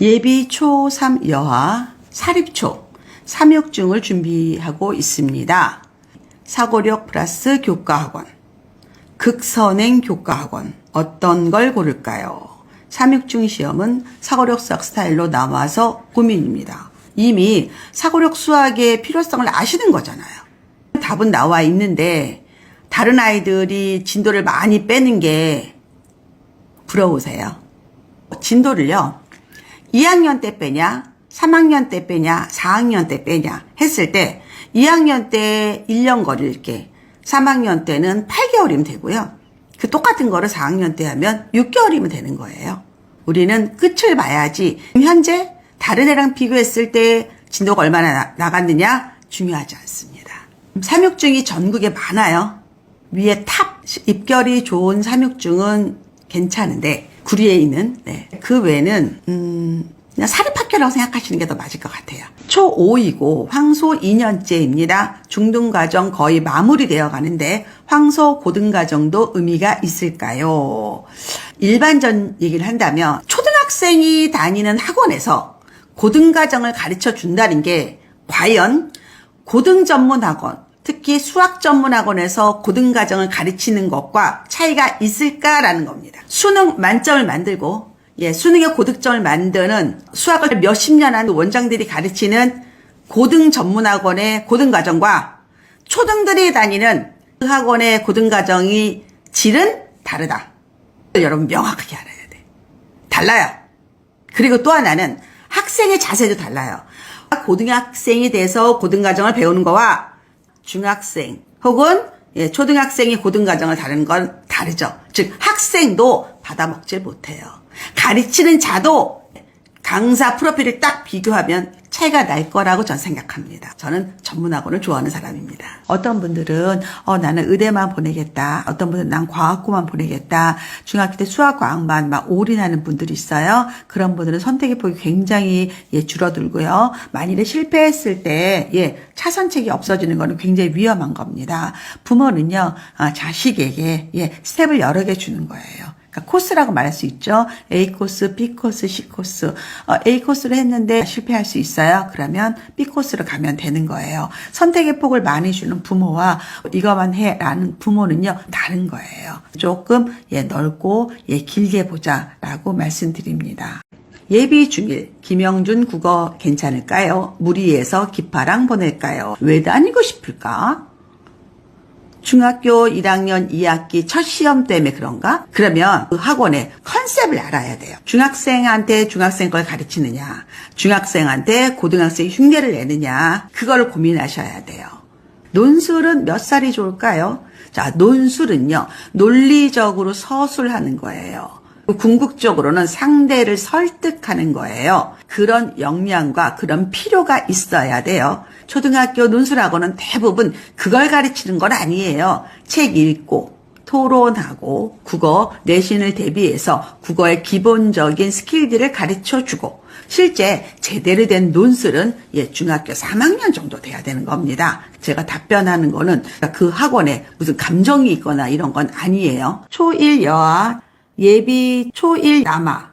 예비 초3 여하 사립초 삼육중을 준비하고 있습니다. 사고력 플러스 교과학원, 극선행 교과학원 어떤 걸 고를까요? 삼육중 시험은 사고력 수학 스타일로 나와서 고민입니다. 이미 사고력 수학의 필요성을 아시는 거잖아요. 답은 나와 있는데 다른 아이들이 진도를 많이 빼는 게 부러우세요. 진도를요. 2학년 때 빼냐, 3학년 때 빼냐, 4학년 때 빼냐 했을 때 2학년 때 1년 거릴게 3학년 때는 8개월이면 되고요. 그 똑같은 거를 4학년 때 하면 6개월이면 되는 거예요. 우리는 끝을 봐야지 현재 다른 애랑 비교했을 때 진도가 얼마나 나- 나갔느냐 중요하지 않습니다. 삼육중이 전국에 많아요. 위에 탑 입결이 좋은 삼육중은 괜찮은데 구리에 있는 네. 그 외에는 음, 그냥 사립학교라고 생각하시는 게 더 맞을 것 같아요. 초5이고 황소 2년째입니다. 중등과정 거의 마무리되어 가는데 황소 고등과정도 의미가 있을까요? 일반전 얘기를 한다면 초등학생이 다니는 학원에서 고등과정을 가르쳐 준다는 게 과연 고등 전문 학원, 특히 수학 전문 학원에서 고등 과정을 가르치는 것과 차이가 있을까라는 겁니다. 수능 만점을 만들고 예, 수능의 고득점을 만드는 수학을 몇십 년 한 원장들이 가르치는 고등 전문 학원의 고등 과정과 초등들이 다니는 그 학원의 고등 과정이 질은 다르다. 여러분 명확하게 알아야 돼. 달라요. 그리고 또 하나는 학생의 자세도 달라요. 고등학생이 돼서 고등과정을 배우는 거와 중학생 혹은 예, 초등학생이 고등과정을 다루는 건 다르죠. 즉 학생도 받아먹질 못해요. 가르치는 자도 강사 프로필을 딱 비교하면 차이가 날 거라고 전 생각합니다. 저는 전문학원을 좋아하는 사람입니다. 어떤 분들은 어 나는 의대만 보내겠다. 어떤 분들은 난 과학고만 보내겠다. 중학교 때 수학 과학만 막 올인하는 분들이 있어요. 그런 분들은 선택의 폭이 굉장히 예, 줄어들고요. 만일에 실패했을 때 예, 차선책이 없어지는 거는 굉장히 위험한 겁니다. 부모는요 아, 자식에게 예, 스텝을 여러 개 주는 거예요. 그러니까 코스라고 말할 수 있죠. A 코스, B 코스, C 코스. 어, A 코스를 했는데 실패할 수 있어요. 그러면 B 코스로 가면 되는 거예요. 선택의 폭을 많이 주는 부모와 이거만 해라는 부모는요 다른 거예요. 조금 예 넓고 예 길게 보자라고 말씀드립니다. 예비 중일 김영준 국어 괜찮을까요? 무리해서 기파랑 보낼까요? 왜 다니고 싶을까? 중학교 1학년 2학기 첫 시험 때문에 그런가? 그러면 그 학원의 컨셉을 알아야 돼요. 중학생한테 중학생 걸 가르치느냐, 중학생한테 고등학생 흉내를 내느냐, 그걸 고민하셔야 돼요. 논술은 몇 살이 좋을까요? 자, 논술은요, 논리적으로 서술하는 거예요. 궁극적으로는 상대를 설득하는 거예요. 그런 역량과 그런 필요가 있어야 돼요. 초등학교 논술학원은 대부분 그걸 가르치는 건 아니에요. 책 읽고, 토론하고, 국어, 내신을 대비해서 국어의 기본적인 스킬들을 가르쳐 주고, 실제 제대로 된 논술은 예, 중학교 3학년 정도 돼야 되는 겁니다. 제가 답변하는 거는 그 학원에 무슨 감정이 있거나 이런 건 아니에요. 초1 여아, 예비 초1 남아,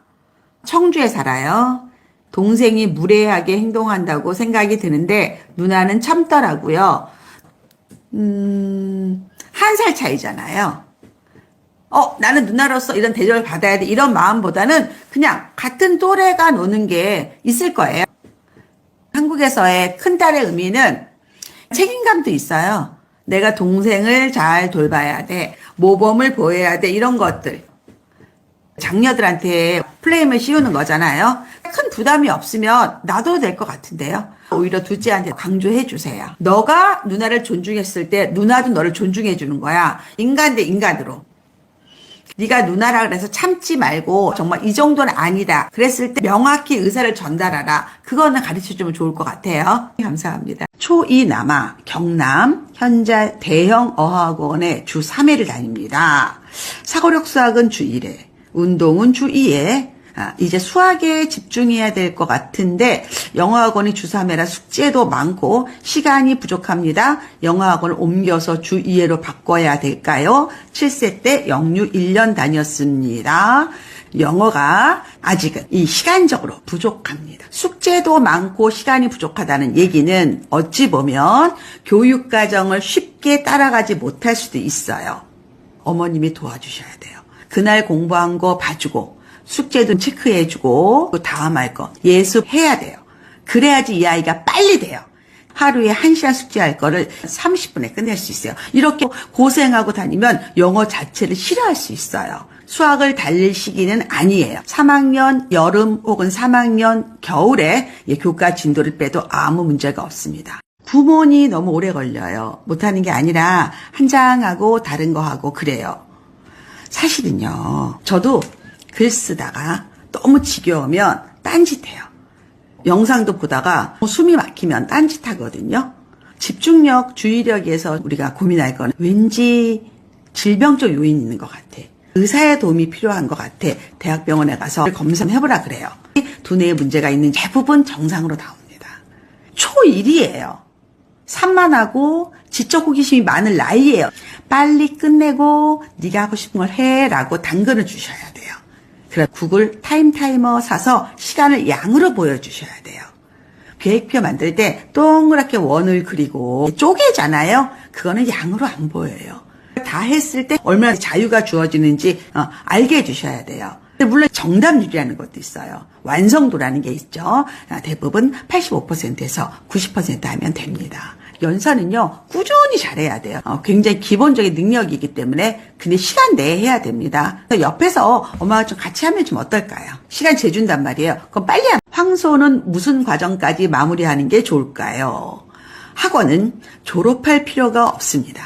청주에 살아요. 동생이 무례하게 행동한다고 생각이 드는데 누나는 참더라고요. 음, 한 살 차이잖아요. 어, 나는 누나로서 이런 대접을 받아야 돼. 이런 마음보다는 그냥 같은 또래가 노는 게 있을 거예요. 한국에서의 큰딸의 의미는 책임감도 있어요. 내가 동생을 잘 돌봐야 돼. 모범을 보여야 돼. 이런 것들. 장녀들한테 플레임을 씌우는 거잖아요. 큰 부담이 없으면 놔둬도 될 것 같은데요. 오히려 둘째한테 강조해 주세요. 너가 누나를 존중했을 때 누나도 너를 존중해 주는 거야. 인간 대 인간으로. 네가 누나라 그래서 참지 말고 정말 이 정도는 아니다. 그랬을 때 명확히 의사를 전달하라. 그거는 가르쳐 주면 좋을 것 같아요. 감사합니다. 초2 남아 경남 현재 대형 어학원에 주 3회를 다닙니다. 사고력 수학은 주 1회, 운동은 주 2회, 아, 이제 수학에 집중해야 될 것 같은데 영어학원이 주 3회라 숙제도 많고 시간이 부족합니다. 영어학원을 옮겨서 주 2회로 바꿔야 될까요? 7세 때 영유 1년 다녔습니다. 영어가 아직은 이 시간적으로 부족합니다. 숙제도 많고 시간이 부족하다는 얘기는 어찌 보면 교육과정을 쉽게 따라가지 못할 수도 있어요. 어머님이 도와주셔야 돼요. 그날 공부한 거 봐주고 숙제도 체크해주고 또 다음 할 거 예습해야 돼요. 그래야지 이 아이가 빨리 돼요. 하루에 1시간 숙제할 거를 30분에 끝낼 수 있어요. 이렇게 고생하고 다니면 영어 자체를 싫어할 수 있어요. 수학을 달릴 시기는 아니에요. 3학년 여름 혹은 3학년 겨울에 이 교과 진도를 빼도 아무 문제가 없습니다. 부모니 너무 오래 걸려요. 못하는 게 아니라 한 장하고 다른 거 하고 그래요. 사실은요. 저도 글 쓰다가 너무 지겨우면 딴짓해요. 영상도 보다가 숨이 막히면 딴짓하거든요. 집중력, 주의력에서 우리가 고민할 건 왠지 질병적 요인이 있는 것 같아. 의사의 도움이 필요한 것 같아. 대학병원에 가서 검사해보라 그래요. 두뇌에 문제가 있는 대부분 정상으로 나옵니다. 초1이에요. 산만하고 지적 호기심이 많은 나이예요. 빨리 끝내고 네가 하고 싶은 걸 해라고 당근을 주셔야 돼요. 그래 구글 타임 타이머 사서 시간을 양으로 보여주셔야 돼요. 계획표 만들 때 동그랗게 원을 그리고 쪼개잖아요. 그거는 양으로 안 보여요. 다 했을 때 얼마나 자유가 주어지는지 어, 알게 해주셔야 돼요. 물론 정답률이라는 것도 있어요. 완성도라는 게 있죠. 아, 대부분 85%에서 90% 하면 됩니다. 연산은요, 꾸준히 잘해야 돼요. 어, 굉장히 기본적인 능력이기 때문에, 근데 시간 내에 해야 됩니다. 옆에서 엄마가 좀 같이 하면 좀 어떨까요? 시간 재준단 말이에요. 그럼 빨리 하면. 황소는 무슨 과정까지 마무리하는 게 좋을까요? 학원은 졸업할 필요가 없습니다.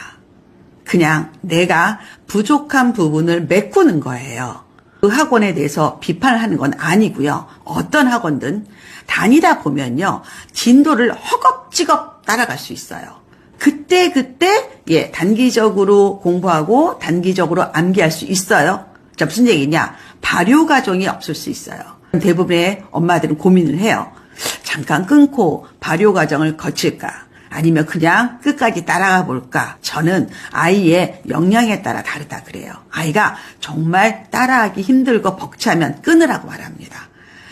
그냥 내가 부족한 부분을 메꾸는 거예요. 그 학원에 대해서 비판을 하는 건 아니고요. 어떤 학원든 다니다 보면요. 진도를 허겁지겁 따라갈 수 있어요. 그때 그때 예, 단기적으로 공부하고 단기적으로 암기할 수 있어요. 자, 무슨 얘기냐? 발효 과정이 없을 수 있어요. 대부분의 엄마들은 고민을 해요. 잠깐 끊고 발효 과정을 거칠까? 아니면 그냥 끝까지 따라가 볼까? 저는 아이의 역량에 따라 다르다 그래요. 아이가 정말 따라하기 힘들고 벅차면 끊으라고 말합니다.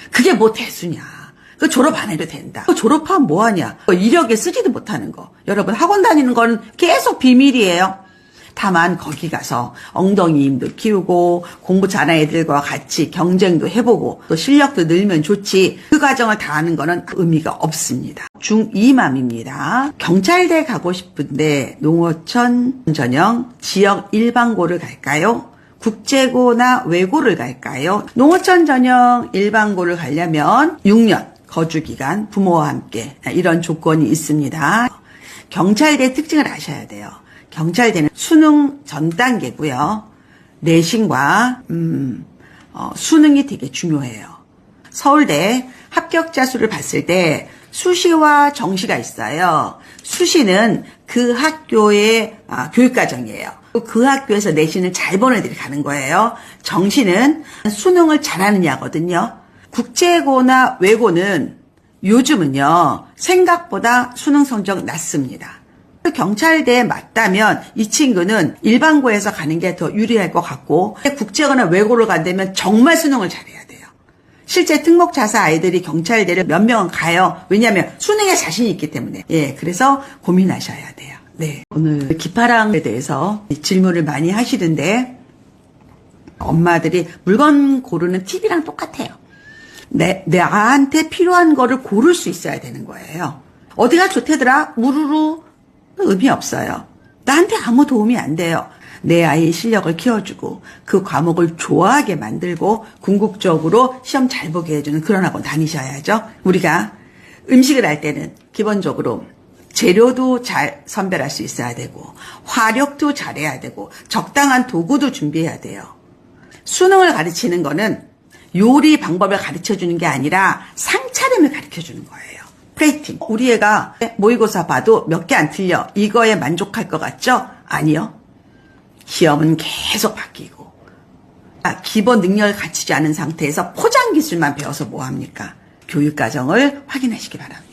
그게 뭐 대수냐? 그 졸업 안 해도 된다. 그 졸업하면 뭐하냐? 그 이력에 쓰지도 못하는 거. 여러분 학원 다니는 거는 계속 비밀이에요. 다만 거기 가서 엉덩이 힘도 키우고 공부 잘하는 애들과 같이 경쟁도 해보고 또 실력도 늘면 좋지 그 과정을 다 하는 거는 의미가 없습니다. 중2맘입니다. 경찰대 가고 싶은데 농어촌 전형 지역 일반고를 갈까요? 국제고나 외고를 갈까요? 농어촌 전형 일반고를 가려면 6년 거주기간 부모와 함께 이런 조건이 있습니다. 경찰대 특징을 아셔야 돼요. 경찰대는 수능 전 단계고요. 내신과 음, 어, 수능이 되게 중요해요. 서울대 합격자 수를 봤을 때 수시와 정시가 있어요. 수시는 그 학교의 아, 교육과정이에요. 그 학교에서 내신을 잘본 애들이 가는 거예요. 정시는 수능을 잘하느냐거든요. 국제고나 외고는 요즘은요 생각보다 수능 성적 낮습니다. 경찰대에 맞다면 이 친구는 일반고에서 가는 게 더 유리할 것 같고 국제거나 외고를 간다면 정말 수능을 잘해야 돼요. 실제 특목 자사 아이들이 경찰대를 몇 명은 가요. 왜냐하면 수능에 자신이 있기 때문에. 예, 그래서 고민하셔야 돼요. 네. 오늘 기파랑에 대해서 질문을 많이 하시던데 엄마들이 물건 고르는 팁이랑 똑같아요. 내, 나한테 필요한 거를 고를 수 있어야 되는 거예요. 어디가 좋대더라? 우르르 의미 없어요. 나한테 아무 도움이 안 돼요. 내 아이의 실력을 키워주고 그 과목을 좋아하게 만들고 궁극적으로 시험 잘 보게 해주는 그런 학원 다니셔야죠. 우리가 음식을 할 때는 기본적으로 재료도 잘 선별할 수 있어야 되고 화력도 잘해야 되고 적당한 도구도 준비해야 돼요. 수능을 가르치는 거는 요리 방법을 가르쳐 주는 게 아니라 상차림을 가르쳐 주는 거예요. 플레이팅. 우리 애가 모의고사 봐도 몇 개 안 틀려. 이거에 만족할 것 같죠? 아니요. 시험은 계속 바뀌고. 아, 기본 능력을 갖추지 않은 상태에서 포장 기술만 배워서 뭐 합니까? 교육 과정을 확인하시기 바랍니다.